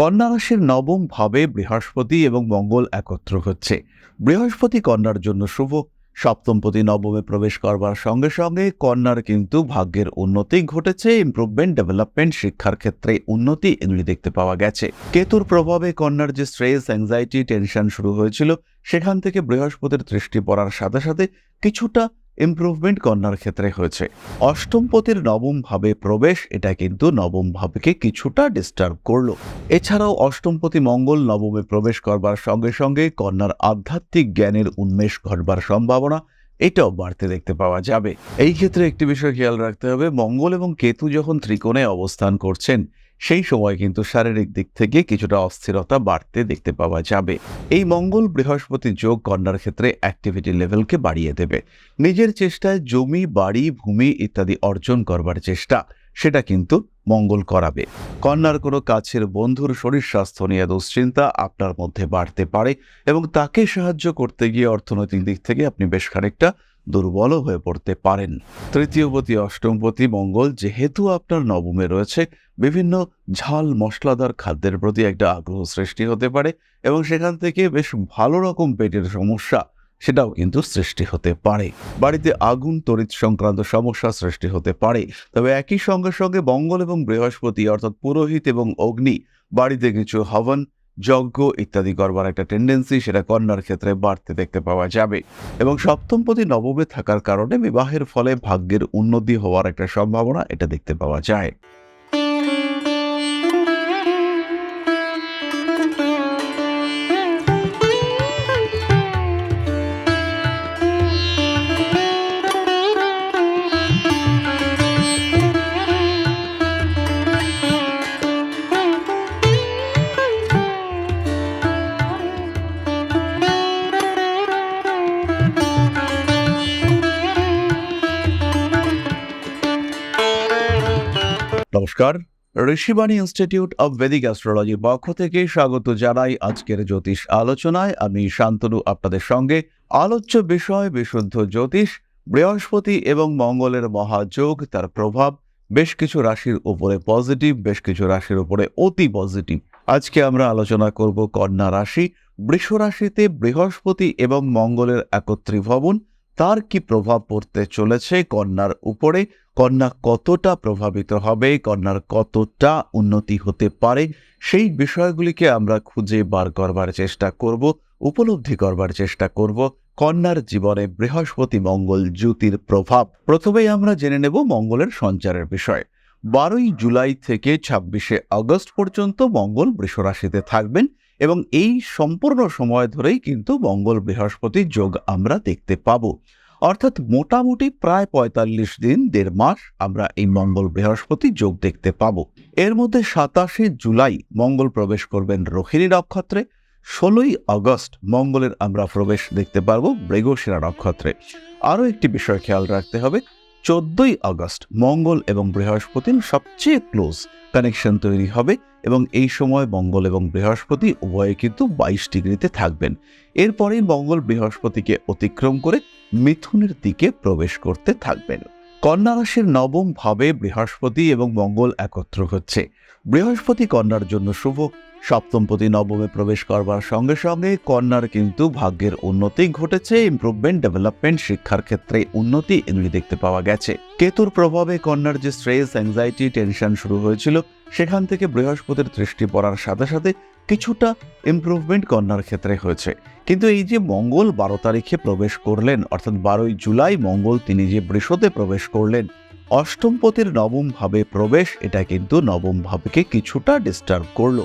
কন্যা রাশির নবম ভাবে বৃহস্পতি এবং মঙ্গল একত্র হচ্ছে। বৃহস্পতি কন্যার জন্য শুভ, সপ্তমপতি নবমে প্রবেশ করবার সঙ্গে সঙ্গে কন্যার কিন্তু ভাগ্যের উন্নতি ঘটেছে ইমপ্রুভমেন্ট ডেভেলপমেন্ট শিক্ষার ক্ষেত্রে উন্নতি এগুলি দেখতে পাওয়া গেছে। কেতুর প্রভাবে কন্যার যে স্ট্রেস অ্যাংজাইটি টেনশন শুরু হয়েছিল, সেখান থেকে বৃহস্পতির দৃষ্টি পড়ার সাথে সাথে কিছুটা ইমপ্রুভমেন্ট কন্যার ক্ষেত্রে হয়েছে। অষ্টমপতির নবম ভাবে প্রবেশ, এটা কিন্তু নবম ভাবকে কিছুটা ডিস্টার্ব করল। এছাড়াও অষ্টমপতি মঙ্গল নবমে প্রবেশ করবার সঙ্গে সঙ্গে কন্যার আধ্যাত্মিক জ্ঞানের উন্মেষ ঘটবার সম্ভাবনা, এটাও বাড়তে দেখতে পাওয়া যাবে। এই ক্ষেত্রে একটি বিষয় খেয়াল রাখতে হবে, মঙ্গল এবং কেতু যখন ত্রিকোণে অবস্থান করছেন সেই সময় কিন্তু শারীরিক দিক থেকে কিছুটা অস্থিরতা বাড়তে দেখতে পাওয়া যাবে। এই মঙ্গল বৃহস্পতি যোগ কন্যার ক্ষেত্রে অ্যাক্টিভিটি লেভেলকে বাড়িয়ে দেবে। নিজের চেষ্টায় জমি, বাড়ি, ভূমি ইত্যাদি অর্জন করবার চেষ্টা, সেটা কিন্তু মঙ্গল করাবে। কন্যার কোনো কাছের বন্ধুর শরীর স্বাস্থ্য নিয়ে দুশ্চিন্তা আপনার মধ্যে বাড়তে পারে এবং তাকে সাহায্য করতে গিয়ে অর্থনৈতিক দিক থেকে আপনি বেশ খানিকটা দুর্বলও হয়ে পড়তে পারেন। তৃতীয়পতি অষ্টমপতি মঙ্গল, যেহেতু আপনার নবমে রয়েছে, বিভিন্ন ঝাল মশলাদার খাদ্যের প্রতি একটা আগ্রহ সৃষ্টি হতে পারে এবং সেখান থেকে বেশ ভালো রকম পেটের সমস্যা, সেটাও কিন্তু সৃষ্টি হতে পারে। বাড়িতে আগুন, তড়িৎ সংক্রান্ত সমস্যা সৃষ্টি হতে পারে। তবে একই সঙ্গে সঙ্গে মঙ্গল এবং বৃহস্পতি, অর্থাৎ পুরোহিত এবং অগ্নি, বাড়িতে কিছু হবন। যজ্ঞ ইত্যাদি করবার একটা টেন্ডেন্সি সেটা কন্যার ক্ষেত্রে বাড়তে দেখতে পাওয়া যাবে। এবং সপ্তমপতি নবমে থাকার কারণে বিবাহের ফলে ভাগ্যের উন্নতি হওয়ার একটা সম্ভাবনা এটা দেখতে পাওয়া যায়। নমস্কার। ঋষিবাণী ইনস্টিটিউট অব বেদিক অ্যাস্ট্রোলজির পক্ষ থেকে স্বাগত জানাই আজকের জ্যোতিষ আলোচনায়। আমি শান্তনু, আপনাদের সঙ্গে। আলোচ্য বিষয়, বিশুদ্ধ জ্যোতিষ, বৃহস্পতি এবং মঙ্গলের মহাযোগ, তার প্রভাব, বেশ কিছু রাশির উপরে পজিটিভ, বেশ কিছু রাশির উপরে অতি পজিটিভ। আজকে আমরা আলোচনা করব কন্যা রাশি, বৃষ রাশিতে বৃহস্পতি এবং মঙ্গলের একত্রীভবন। তার কি প্রভাব পড়তে চলেছে? কন্যার উপরে কন্যা কতটা প্রভাবিত হবে? কন্যার কতটা উন্নতি হতে পারে? সেই বিষয়গুলিকে আমরা খুঁজে বার করবার চেষ্টা করব, উপলব্ধি করবার চেষ্টা করব। কন্যার জীবনে বৃহস্পতি মঙ্গল জ্যোতির প্রভাব। প্রথমেই আমরা জেনে নেব মঙ্গলের সঞ্চারের বিষয়। বারোই জুলাই থেকে ছাব্বিশে আগস্ট পর্যন্ত মঙ্গল বৃষরাশিতে থাকবেন। এবং এই সম্পূর্ণ সময় ধরেই কিন্তু মঙ্গল বৃহস্পতি যোগ আমরা দেখতে পাবো। অর্থাৎ মোটামুটি প্রায় পঁয়তাল্লিশ দিন, দেড় মাস আমরা এই মঙ্গল বৃহস্পতি যোগ দেখতে পাব। এর মধ্যে সাতাশে জুলাই মঙ্গল প্রবেশ করবেন রোহিণী নক্ষত্রে, ষোলোই আগস্ট মঙ্গলের আমরা প্রবেশ দেখতে পারব মৃগশিরা নক্ষত্রে। আরও একটি বিষয় খেয়াল রাখতে হবে চোদ্দই আগস্ট, মঙ্গল এবং বৃহস্পতির সবচেয়ে ক্লোজ কানেকশন তৈরি হবে এবং এই সময় মঙ্গল এবং বৃহস্পতি উভয়ে কিন্তু বাইশ ডিগ্রিতে থাকবেন। এরপরেই মঙ্গল বৃহস্পতিকে অতিক্রম করে মিথুনের দিকে প্রবেশ করতে থাকবেন। কন্যা রাশির নবম ভাবে বৃহস্পতি এবং মঙ্গল একত্র হচ্ছে। বৃহস্পতি কন্যার জন্য শুভ সপ্তমপতি নবমে প্রবেশ করবার সঙ্গে সঙ্গে কন্যার কিন্তু ভাগ্যের উন্নতি ঘটেছে ইমপ্রুভমেন্ট ডেভেলপমেন্ট শিক্ষার ক্ষেত্রে উন্নতি এগুলি দেখতে পাওয়া গেছে। কেতুর প্রভাবে কন্যার যে স্ট্রেস অ্যাংজাইটি টেনশন শুরু হয়েছিল, সেখান থেকে বৃহস্পতির দৃষ্টি পড়ার সাথে সাথে কিছুটা ইমপ্রুভমেন্ট কন্যার ক্ষেত্রে হয়েছে। কিন্তু এই যে মঙ্গল বারো তারিখে প্রবেশ করলেন, অর্থাৎ বারোই জুলাই মঙ্গল তিনি যে বৃষতে প্রবেশ করলেন অষ্টমপতির নবম ভাবে প্রবেশ, এটা কিন্তু নবম ভাবকে কিছুটা ডিস্টার্ব করল।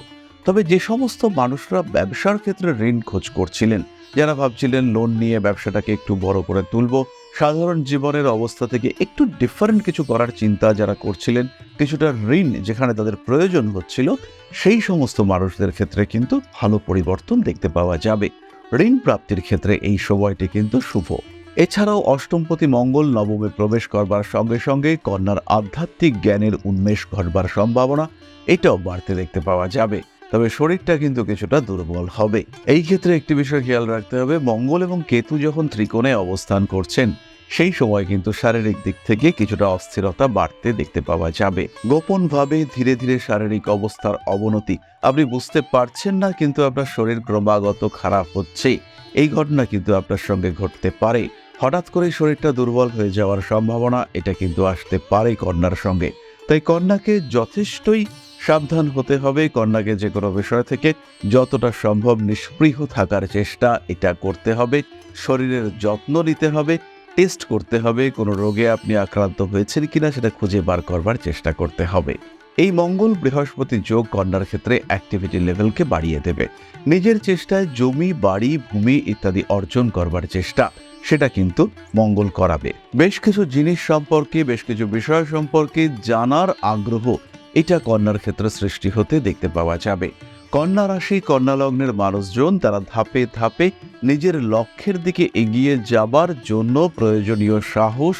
তবে যে সমস্ত মানুষরা ব্যবসার ক্ষেত্রে ঋণ খোঁজ করছিলেন, যারা ভাবছিলেন লোন নিয়ে ব্যবসাটাকে একটু বড় করে তুলব, সাধারণ জীবনের অবস্থা থেকে একটু ডিফারেন্ট কিছু করার চিন্তা যারা করছিলেন, কিছুটা ঋণ যেখানে তাদের প্রয়োজন হচ্ছিল, সেই সমস্ত মানুষদের ক্ষেত্রে কিন্তু ভালো পরিবর্তন দেখতে পাওয়া যাবে। ঋণ প্রাপ্তির ক্ষেত্রে এই সময়টি কিন্তু শুভ। এছাড়াও অষ্টমপতি মঙ্গল নবমে প্রবেশ করবার সঙ্গে সঙ্গে কন্যার আধ্যাত্মিক জ্ঞানের উন্মেষ ঘটবার সম্ভাবনা এটাও বাড়তে দেখতে পাওয়া যাবে। তবে শরীরটা কিন্তু কিছুটা দুর্বল হবে। এই ক্ষেত্রে একটি বিষয় খেয়াল রাখতে হবে, মঙ্গল এবং কেতু যখন ত্রিকোণে অবস্থান করছেন, সেই সময় কিন্তু শারীরিক দিক থেকে কিছুটা অস্থিরতা বাড়তে দেখতে পাওয়া যাবে। গোপনভাবে ধীরে ধীরে শারীরিক অবস্থার অবনতি আপনি বুঝতে পারছেন না, কিন্তু আপনার শরীর ক্রমাগত খারাপ হচ্ছে। এই ঘটনা কিন্তু আপনার সঙ্গে ঘটতে পারে। হঠাৎ করে শরীরটা দুর্বল হয়ে যাওয়ার সম্ভাবনা, এটা কিন্তু আসতে পারে কন্যার সঙ্গে। তাই কন্যাকে যথেষ্টই সাবধান হতে হবে। কন্যাকে যে কোনো বিষয় থেকে যতটা সম্ভব নিষ্পৃহ থাকার চেষ্টা এটা করতে হবে। শরীরের যত্ন নিতে হবে। টেস্ট করতে হবে। কোনো রোগে আপনি আক্রান্ত হয়েছেন কিনা সেটা খুঁজে বার করবার চেষ্টা করতে হবে। এই মঙ্গল বৃহস্পতি যোগ কন্যার ক্ষেত্রে অ্যাক্টিভিটি লেভেলকে বাড়িয়ে দেবে। নিজের চেষ্টায় জমি, বাড়ি, ভূমি ইত্যাদি অর্জন করবার চেষ্টা, সেটা কিন্তু মঙ্গল করাবে। বেশ কিছু জিনিস সম্পর্কে, বেশ কিছু বিষয় সম্পর্কে জানার আগ্রহ এটা কন্যার ক্ষেত্রে সৃষ্টি হতে দেখতে পাওয়া যাবে। কন্যা রাশি, কন্যা লগ্নের মানুষজন, তারা ধাপে ধাপে নিজের লক্ষ্যের দিকে এগিয়ে যাবার জন্য প্রয়োজনীয় সাহস,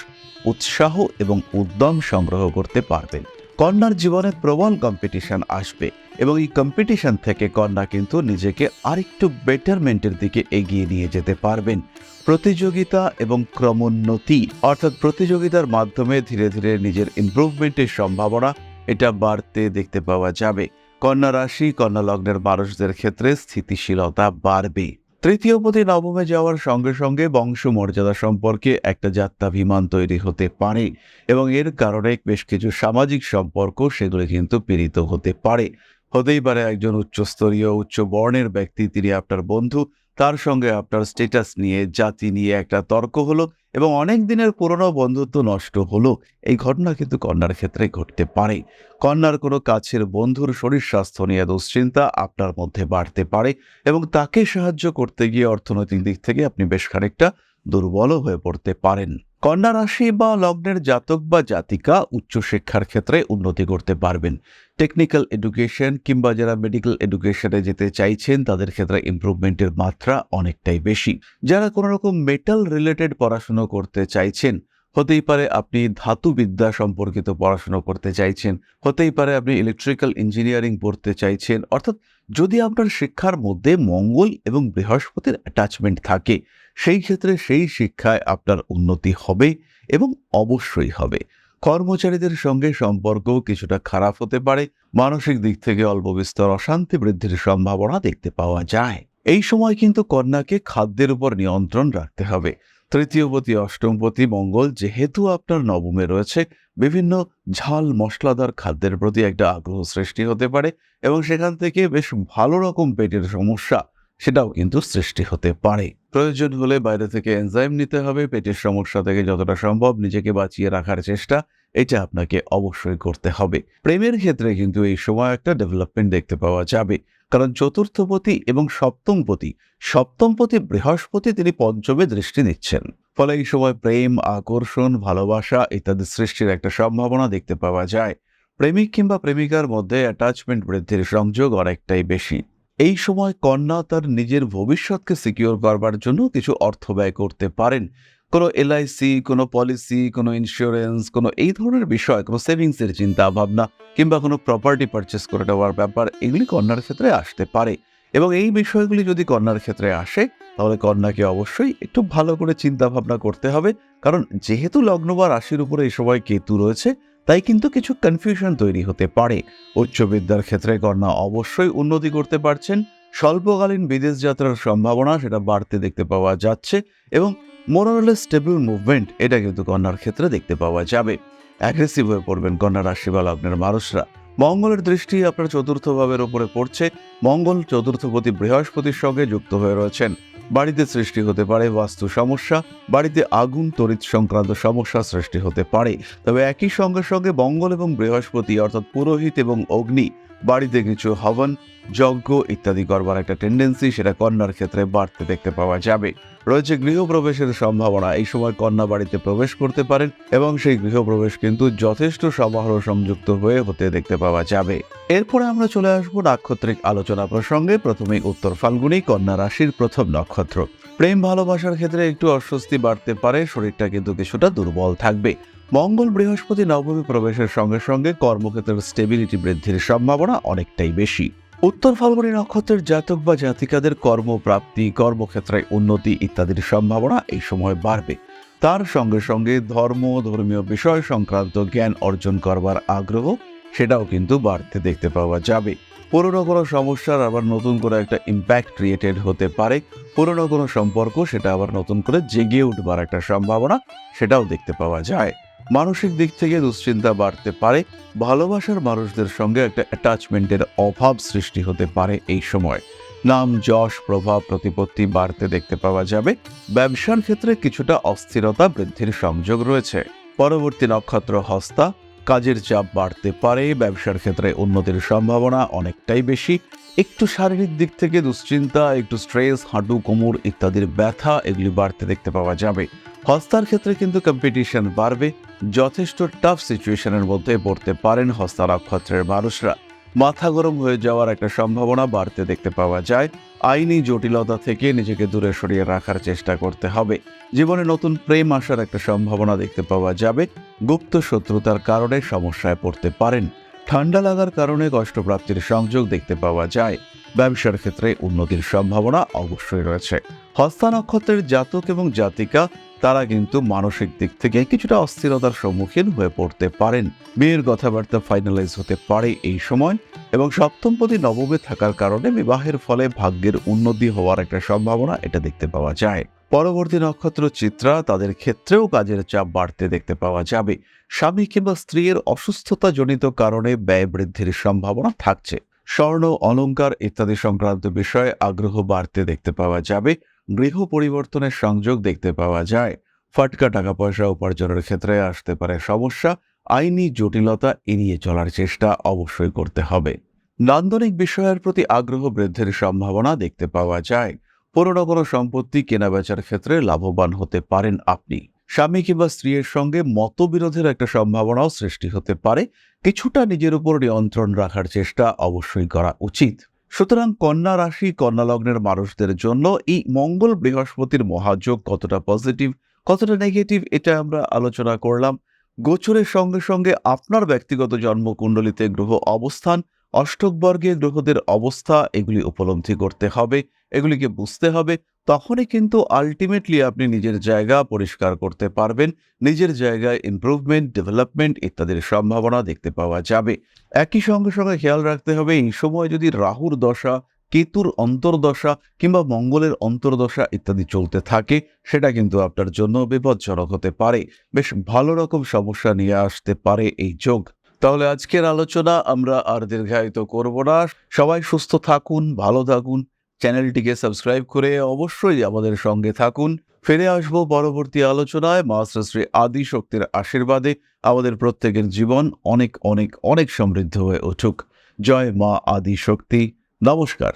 উৎসাহ এবং উদ্যম সংগ্রহ করতে পারবেন। কন্যার জীবনে প্রবল কম্পিটিশন আসবে এবং এই কম্পিটিশন থেকে কন্যা কিন্তু নিজেকে আরেকটু বেটারমেন্টের দিকে এগিয়ে নিয়ে যেতে পারবেন। প্রতিযোগিতা এবং ক্রমোন্নতি, অর্থাৎ প্রতিযোগিতার মাধ্যমে ধীরে ধীরে নিজের ইমপ্রুভমেন্টের সম্ভাবনা এটা বাড়তে দেখতে পাওয়া যাবে। কন্যা রাশি, কন্যা লগ্নের মানুষদের ক্ষেত্রে স্থিতিশীলতা বাড়বে। তৃতীয় পতি নবমে যাওয়ার সঙ্গে সঙ্গে বংশ মর্যাদা সম্পর্কে একটা যাত্রাভিমান তৈরি হতে পারে এবং এর কারণে বেশ কিছু সামাজিক সম্পর্ক সেগুলি কিন্তু পীড়িত হতে পারে। হতেই পারে একজন উচ্চস্তরীয়, উচ্চ বর্ণের ব্যক্তি, তিনি আপনার বন্ধু, তার সঙ্গে আপনার স্টেটাস নিয়ে, জাতি নিয়ে একটা তর্ক হলো এবং অনেক দিনের পুরনো বন্ধুত্ব নষ্ট হলো। এই ঘটনা কিন্তু কন্যার ক্ষেত্রে ঘটতে পারে। কন্যার কোনো কাছের বন্ধুর শরীর স্বাস্থ্য নিয়ে দুশ্চিন্তা আপনার মধ্যে বাড়তে পারে এবং তাকে সাহায্য করতে গিয়ে অর্থনৈতিক দিক থেকে আপনি বেশ খানিকটা দুর্বলও হয়ে পড়তে পারেন। কন্যা রাশি বা লগ্নের জাতক বা জাতিকা উচ্চশিক্ষার ক্ষেত্রে উন্নতি করতে পারবেন। টেকনিক্যাল এডুকেশন কিংবা যারা মেডিকেল এডুকেশনে যেতে চাইছেন, তাদের ক্ষেত্রে ইমপ্রুভমেন্টের মাত্রা অনেকটাই বেশি। যারা কোনো রকম মেটাল রিলেটেড পড়াশুনো করতে চাইছেন, হতেই পারে আপনি ধাতুবিদ্যা সম্পর্কিত পড়াশুনো করতে চাইছেন, হতেই পারে আপনি ইলেকট্রিক্যাল ইঞ্জিনিয়ারিং পড়তে চাইছেন, অর্থাৎ যদি আপনার শিক্ষার মধ্যে মঙ্গল এবং বৃহস্পতির অ্যাটাচমেন্ট থাকে, সেই ক্ষেত্রে সেই শিক্ষায় আপনার উন্নতি হবে এবং অবশ্যই হবে। কর্মচারীদের সঙ্গে সম্পর্ক কিছুটা খারাপ হতে পারে, মানসিক দিক থেকে অল্প বিস্তর অশান্তি বৃদ্ধির সম্ভাবনা দেখতে পাওয়া যায়। এই সময় কিন্তু কন্যাকে খাদ্যের উপর নিয়ন্ত্রণ রাখতে হবে। তৃতীয়পতি, অষ্টমপতি, মঙ্গল যেহেতু আপনার নবমে রয়েছে, বিভিন্ন ঝাল মশলাদার খাদ্যের প্রতি একটা আগ্রহ সৃষ্টি হতে পারে এবং সেখান থেকে বেশ ভালো রকম পেটের সমস্যা সেটাও কিন্তু সৃষ্টি হতে পারে। প্রয়োজন হলে বাইরে থেকে এনজাইম নিতে হবে, পেটের সমস্যা থেকে যতটা সম্ভব নিজেকে বাঁচিয়ে রাখার চেষ্টা, এটা আপনাকে অবশ্যই করতে হবে। প্রেমের ক্ষেত্রে কিন্তু এই সময় একটা ডেভেলপমেন্ট দেখতে পাওয়া যাবে। কারণ চতুর্থপতি এবং সপ্তমপতি সপ্তমপতি বৃহস্পতি তিনি পঞ্চমে দৃষ্টি নিচ্ছেন। ফলে এই সময় প্রেম, আকর্ষণ, ভালোবাসা ইত্যাদি সৃষ্টির একটা সম্ভাবনা দেখতে পাওয়া যায়। প্রেমিক কিংবা প্রেমিকার মধ্যে অ্যাটাচমেন্ট বৃদ্ধির সংযোগ অনেকটাই বেশি। এই সময় কন্যা তার নিজের ভবিষ্যৎকে সিকিউর করবার জন্য কিছু অর্থ ব্যয় করতে পারেন। কোনো এলআইসি কোনো পলিসি কোনো ইন্স্যুরেন্স কোনো এই ধরনের বিষয়, কোনো সেভিংসের চিন্তা, ভাবনা, কিংবা কোনো প্রপার্টি পারচেস করে দেওয়ার ব্যাপার, এগুলি কন্যার ক্ষেত্রে আসতে পারে। এবং এই বিষয়গুলি যদি কন্যার ক্ষেত্রে আসে, তাহলে কন্যাকে অবশ্যই একটু ভালো করে চিন্তা ভাবনা করতে হবে। কারণ যেহেতু লগ্ন বা রাশির উপরে এই সময় কেতু রয়েছে, তাই কিন্তু কিছু কনফিউশন তৈরি হতে পারে। উচ্চ বিদ্যার ক্ষেত্রে কন্যা অবশ্যই উন্নতি করতে পারছেন। স্বল্পকালীন বিদেশ যাত্রার সম্ভাবনা সেটা বাড়তে দেখতে পাওয়া যাচ্ছে এবং মোরালে স্টেবল মুভমেন্ট এটা কিন্তু কন্যার ক্ষেত্রে দেখতে পাওয়া যাবে। অ্যাগ্রেসিভ হয়ে পড়বেন কন্যা রাশি বা লগ্নের মানুষরা। মঙ্গলের দৃষ্টি আপনার চতুর্থ ভাবের উপরে পড়ছে। মঙ্গল চতুর্থপতি বৃহস্পতির সঙ্গে যুক্ত হয়ে রয়েছেন। বাড়িতে সৃষ্টি হতে পারে বাস্তু সমস্যা, বাড়িতে আগুন, তড়িৎ সংক্রান্ত সমস্যা সৃষ্টি হতে পারে। তবে একই সঙ্গে সঙ্গে মঙ্গল এবং বৃহস্পতি অর্থাৎ পুরোহিত এবং অগ্নি বাড়িতে কিছু হবন, যজ্ঞ ইত্যাদি করবার একটা টেন্ডেন্সি সেটা কন্যার ক্ষেত্রে বাড়তে দেখতে পাওয়া যাবে। রয়েছে গৃহপ্রবেশের সম্ভাবনা, এই সময় কন্যা বাড়িতে প্রবেশ করতে পারেন এবং সেই গৃহপ্রবেশ কিন্তু যথেষ্ট সমারোহ সংযুক্ত হয়ে হতে দেখতে পাওয়া যাবে। এরপরে আমরা চলে আসব নাক্ষত্রিক আলোচনা প্রসঙ্গে। প্রথমেই উত্তর ফাল্গুনি, কন্যা রাশির প্রথম নক্ষত্র। প্রেম ভালোবাসার ক্ষেত্রে একটু অস্বস্তি বাড়তে পারে, শরীরটা কিন্তু কিছুটা দুর্বল থাকবে। মঙ্গল বৃহস্পতি নবমী প্রবেশের সঙ্গে সঙ্গে কর্মক্ষেত্রের স্টেবিলিটি বৃদ্ধির সম্ভাবনা অনেকটাই বেশি। উত্তর ফাল্গুনী নক্ষত্রের জাতক বা জাতিকাদের কর্মপ্রাপ্তি, কর্মক্ষেত্রে উন্নতি ইত্যাদির সম্ভাবনা এই সময় বাড়বে। তার সঙ্গে সঙ্গে ধর্ম, ধর্মীয় বিষয় সংক্রান্ত জ্ঞান অর্জন করবার আগ্রহ, সেটাও কিন্তু বাড়তে দেখতে পাওয়া যাবে। পুরনো কোনো সমস্যার আবার নতুন করে একটা ইম্প্যাক্ট ক্রিয়েটেড হতে পারে। পুরনো কোনো সম্পর্ক, সেটা আবার নতুন করে জেগে উঠবার একটা সম্ভাবনা, সেটাও দেখতে পাওয়া যায়। মানসিক দিক থেকে দুশ্চিন্তা বাড়তে পারে, ভালোবাসার মানুষদের সঙ্গে একটা অ্যাটাচমেন্টের অভাব সৃষ্টি হতে পারে এই সময়। নাম, যশ, প্রভাব, প্রতিপত্তি বাড়তে দেখতে পাওয়া যাবে। ব্যবসার ক্ষেত্রে কিছুটা অস্থিরতা বৃদ্ধির সংযোগ রয়েছে। পরবর্তী নক্ষত্র হস্তা, কাজের চাপ বাড়তে পারে, ব্যবসার ক্ষেত্রে উন্নতির সম্ভাবনা অনেকটাই বেশি। একটু শারীরিক দিক থেকে দুশ্চিন্তা, একটু স্ট্রেস হাঁটু, কোমর ইত্যাদির ব্যথা এগুলি বাড়তে দেখতে পাওয়া যাবে। হস্তার ক্ষেত্রে কিন্তু কম্পিটিশন বাড়বে। যথেষ্ট টাফ সিচুয়েশনের মধ্যে পড়তে পারেন হস্তা নক্ষত্রের মানুষরা। মাথা গরম হয়ে যাওয়ার একটা সম্ভাবনা বাড়তে দেখতে পাওয়া যায়। আইনি জটিলতা থেকে নিজেকে দূরে সরিয়ে রাখার চেষ্টা করতে হবে। জীবনে নতুন প্রেম আসার একটা সম্ভাবনা দেখতে পাওয়া যাবে। গুপ্ত শত্রুতার কারণে সমস্যায় পড়তে পারেন। ঠান্ডা লাগার কারণে কষ্টপ্রাপ্তির সংযোগ দেখতে পাওয়া যায়। ব্যবসার ক্ষেত্রে উন্নতির সম্ভাবনা অবশ্যই রয়েছে। হস্তা নক্ষত্রের জাতক এবং জাতিকা তারা কিন্তু মানসিক দিক থেকে কিছুটা অস্থিরতার সম্মুখীন হয়ে পড়তে পারেন। বিয়ের কথাবার্তা ফাইনালাইজ হতে পারে এই সময় এবং সপ্তমপতি নবমে থাকার কারণে বিবাহের ফলে ভাগ্যের উন্নতি হওয়ার একটা সম্ভাবনা এটা দেখতে পাওয়া যায়। পরবর্তী নক্ষত্র চিত্রা তাদের ক্ষেত্রেও কাজের চাপ বাড়তে দেখতে পাওয়া যাবে। স্বামী কিংবা স্ত্রীর অসুস্থতা জনিত কারণে ব্যয় বৃদ্ধির সম্ভাবনা থাকছে। স্বর্ণ, অলংকার ইত্যাদি সংক্রান্ত বিষয়ে আগ্রহ বাড়তে দেখতে পাওয়া যাবে। গৃহ পরিবর্তনের সংযোগ দেখতে পাওয়া যায়। ফাটকা টাকা পয়সা উপার্জনের ক্ষেত্রে আসতে পারে সমস্যা। আইনি জটিলতা এড়িয়ে চলার চেষ্টা অবশ্যই করতে হবে। নান্দনিক বিষয়ের প্রতি আগ্রহ বৃদ্ধির সম্ভাবনা দেখতে পাওয়া যায়। পুরনো কোনো সম্পত্তি কেনাবেচার ক্ষেত্রে লাভবান হতে পারেন আপনি। স্বামী কিংবা স্ত্রীর সঙ্গে মতবিরোধের একটা সম্ভাবনাও সৃষ্টি হতে পারে। কিছুটা নিজের উপর নিয়ন্ত্রণ রাখার চেষ্টা অবশ্যই করা উচিত। সুতরাং কন্যা রাশি, কন্যা লগ্নের মানুষদের জন্য এই মঙ্গল বৃহস্পতির মহাযোগ কতটা পজিটিভ কতটা নেগেটিভ এটা আমরা আলোচনা করলাম। গোচরের সঙ্গে সঙ্গে আপনার ব্যক্তিগত জন্মকুণ্ডলিতে গ্রহ অবস্থান অষ্টক বর্গে গ্রহদের অবস্থা, এগুলি উপলব্ধি করতে হবে, এগুলিকে বুঝতে হবে, তখনই কিন্তু আলটিমেটলি আপনি নিজের জায়গা পরিষ্কার করতে পারবেন, নিজের জায়গায় ইমপ্রুভমেন্ট ডেভেলপমেন্ট ইত্যাদির সম্ভাবনা দেখতে পাওয়া যাবে। একই সঙ্গে সঙ্গে খেয়াল রাখতে হবে, এই সময় যদি রাহুর দশা, কেতুর অন্তর্দশা কিংবা মঙ্গলের অন্তর্দশা ইত্যাদি চলতে থাকে, সেটা কিন্তু আপনার জন্য বিপজ্জনক হতে পারে। বেশ ভালো রকম সমস্যা নিয়ে আসতে পারে এই যোগ। তাহলে আজকের আলোচনা আমরা আর দীর্ঘায়িত করব না। সবাই সুস্থ থাকুন, ভালো থাকুন। চ্যানেলটিকে সাবস্ক্রাইব করে অবশ্যই আমাদের সঙ্গে থাকুন। ফিরে আসব পরবর্তী আলোচনায়। মা শ্রী আদি শক্তির আশীর্বাদে আমাদের প্রত্যেকের জীবন অনেক অনেক অনেক সমৃদ্ধ হয়ে উঠুক। জয় মা আদি শক্তি। নমস্কার।